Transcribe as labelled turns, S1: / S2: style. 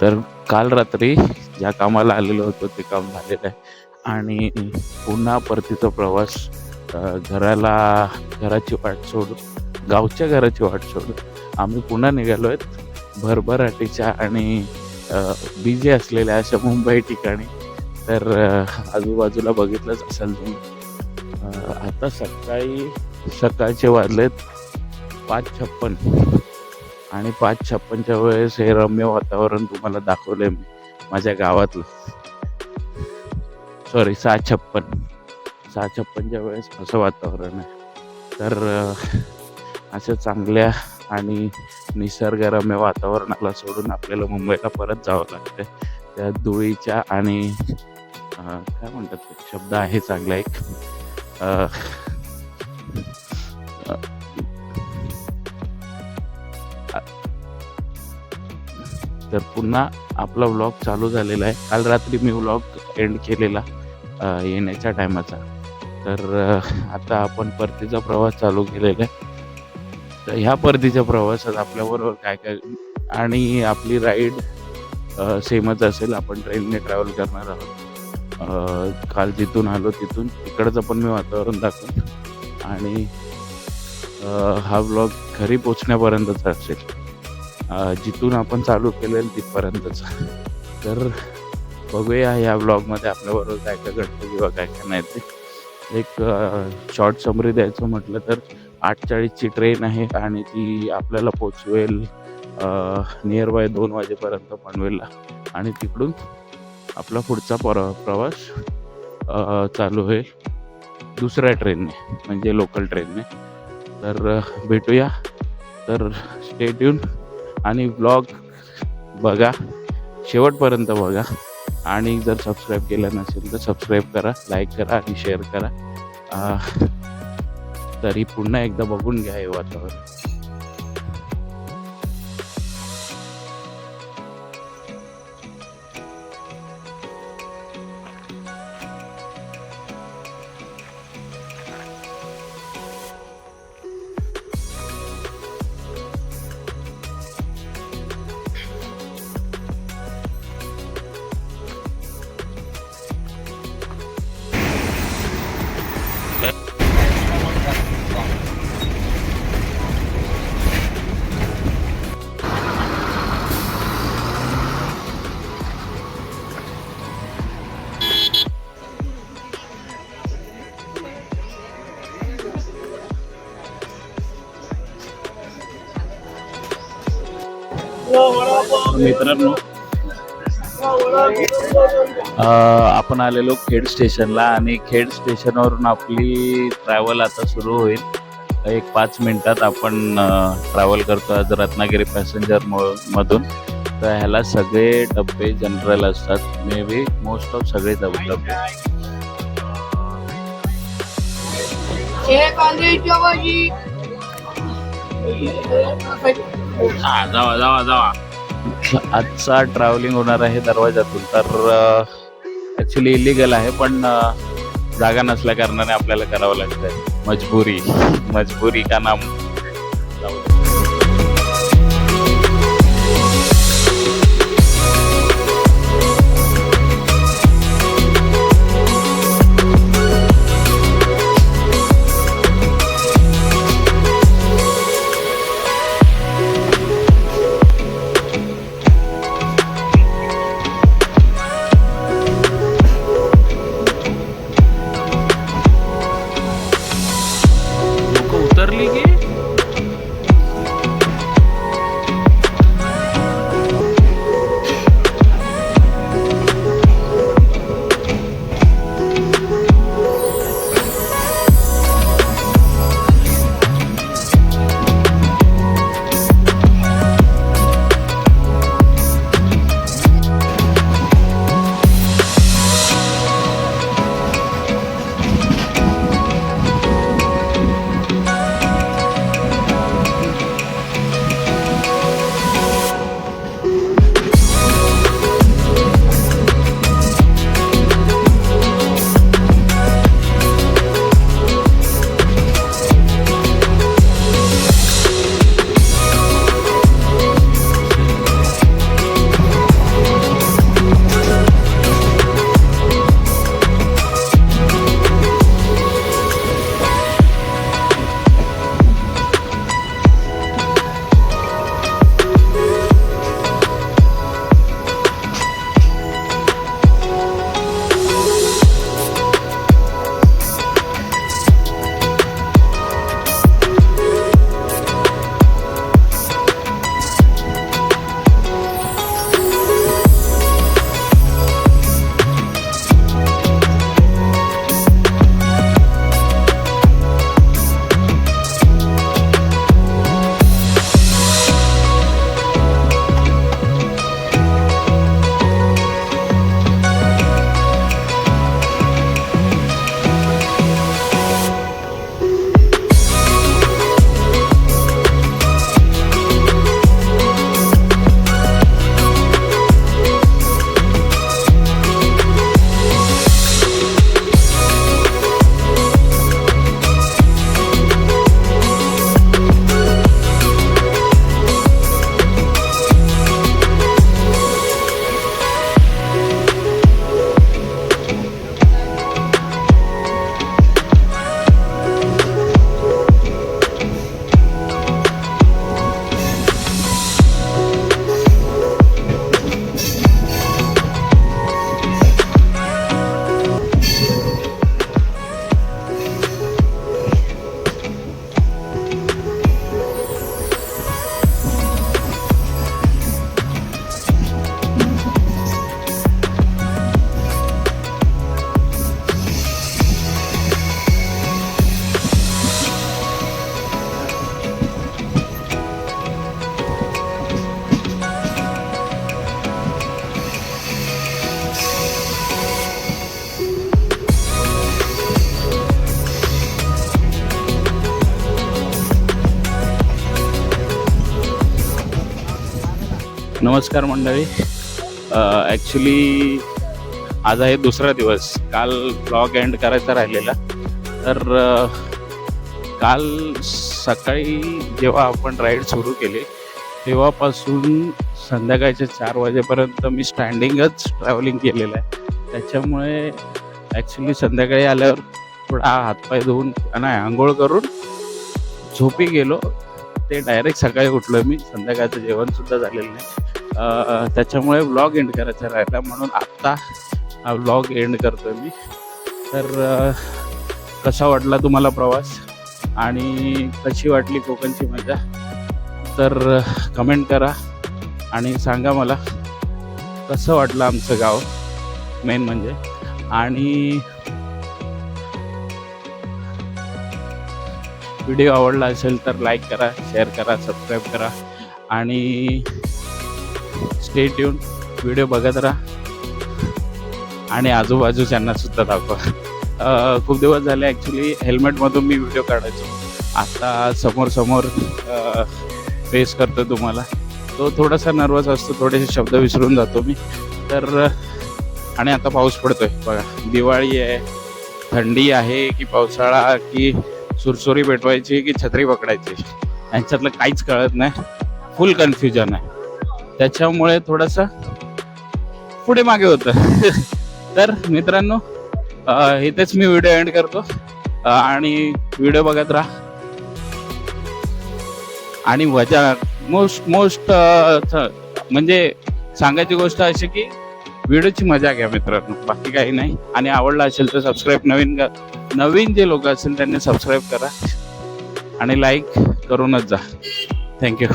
S1: तर काल रात्री ज्या कामाला आलेलो होतो ते काम झालेलं आहे. आणि पुन्हा परतीचा प्रवास घराला घराची वाट सोडून गावच्या घराची वाट सोडून आम्ही पुन्हा निघालो आहेत. भरभराटीच्या आणि बिझी असलेल्या अशा मुंबई ठिकाणी. तर आजूबाजूला बघितलंच असेल तुम्ही. आता सकाळी सकाळचे वाजलेत पाच छप्पन. आणि पाच छप्पनच्या वेळेस हे रम्य वातावरण तुम्हाला दाखवलंय मी माझ्या गावातलं. सॉरी सहा छप्पन सहा छप्पनच्या वेळेस असं वातावरण आहे. तर अशा चांगल्या आणि निसर्गरम्य वातावरणाला सोडून आपल्याला मुंबईला परत जावं लागतं त्या धुळीच्या आणि काय म्हणतात शब्द आहे चांगला एक. तर पुन्हा आपला व्लॉग चालू झालेला आहे. काल रात्री मी व्लॉग एंड केलेला येण्याच्या टायमाचा तर आता आपण परतीचा प्रवास चालू केलेला आहे. तर ह्या परतीच्या प्रवासात आपल्याबरोबर काय काय आणि आपली राईड सेमच असेल. आपण ट्रेनने ट्रॅव्हल करणार आहोत. काल जिथून आलो तिथून. तिकडचं पण मी वातावरण दाखवून आणि हा ब्लॉग घरी पोचण्यापर्यंतच असेल. जिथून आपण चालू केलेलं तिथपर्यंतच. तर बघूया ह्या ब्लॉगमध्ये आपल्याबरोबर काय काय घडतं किंवा काय काय नाही ते. एक शॉर्ट समरी द्यायचं म्हटलं तर आठ चाळीसची ट्रेन आहे आणि ती आपल्याला पोचवेल नियर बाय दोन वाजेपर्यंत पनवेलला. आणि तिकडून आपला पुढचा पर प्रवास चालू होईल दुसऱ्या ट्रेनने म्हणजे लोकल ट्रेनने तर भेटूया. तर स्टेट येऊन आणि ब्लॉग बघा. शेवटपर्यंत बघा. आणि जर सबस्क्राईब केलं नसेल तर सबस्क्राईब करा लाईक करा आणि शेअर करा. तरी पुन्हा एकदा बघून घ्या हे वातावरण. मित्रांनो आपण आलेलो खेड स्टेशनला आणि खेड स्टेशनवरून आपली ट्रॅव्हल आता सुरू होईल. एक पाच मिनिटात आपण ट्रॅव्हल करतो आज रत्नागिरी पॅसेंजर मधून. तर ह्याला सगळे डब्बे जनरल असतात. मे बी मोस्ट ऑफ सगळे डब- हा जावा जावा जावा. आजचा ट्रॅव्हलिंग होणार आहे दरवाजातून तर ॲक्च्युली इलिगल आहे पण जागा नसल्या कारणाने आपल्याला करावं लागतंय. मजबुरी मजबुरी का नाम? Garlic नमस्कार मंडळी. ॲक्च्युली आज आहे दुसरा दिवस. काल ब्लॉग एंड करायचा राहिलेला. तर काल सकाळी जेव्हा आपण राईड सुरू केली तेव्हापासून संध्याकाळच्या चार वाजेपर्यंत मी स्टँडिंगच ट्रॅव्हलिंग केलेलं आहे. त्याच्यामुळे ॲक्च्युली संध्याकाळी आल्यावर थोडा हातपाय धुवून नाही आंघोळ करून झोपी गेलो. ते डायरेक्ट सकाळी उठलो मी. संध्याकाळचं जेवणसुद्धा झालेलं नाही. त्याच्यामुळे व्लॉग एंड करायचा राहिला म्हणून आत्ता हा व्लॉग एंड करतो मी. तर कसा वाटला तुम्हाला प्रवास? आणि कशी वाटली कोकणची मजा? तर कमेंट करा आणि सांगा मला कसं वाटलं आमचं गाव? मेन म्हणजे. आणि व्हिडिओ आवडला असेल तर लाईक करा शेअर करा सबस्क्राईब करा. आणि स्टे ट्यून व्हिडिओ बघत राहा. आणि आजूबाजूच्यांना सुद्धा दाखवा. खूप दिवस झाले ॲक्च्युली हेल्मेटमधून मी व्हिडिओ काढायचो. आता समोर समोर फेस करतो तुम्हाला. तो थोडासा नर्वस असतो थोडेसे शब्द विसरून जातो मी. तर आणि आता पाऊस पडतोय. बघा दिवाळी आहे. थंडी आहे की पावसाळा की सुरसुरी पेटवायची की छत्री पकडायची. यांच्यातलं काहीच कळत नाही. फुल कन्फ्युजन आहे. त्याच्यामुळे थोडंसं पुढे मागे होतं. तर मित्रांनो इथेच मी व्हिडिओ एंड करतो. आणि व्हिडिओ बघत राहा. आणि मजा मोस्ट मोस्ट म्हणजे सांगायची गोष्ट अशी की व्हिडिओची मजा घ्या मित्रांनो. बाकी काही नाही. आणि आवडला असेल तर सबस्क्राईब नवीन नवीन जे लोक असेल त्यांनी सबस्क्राईब करा. आणि लाईक करूनच जा. थँक्यू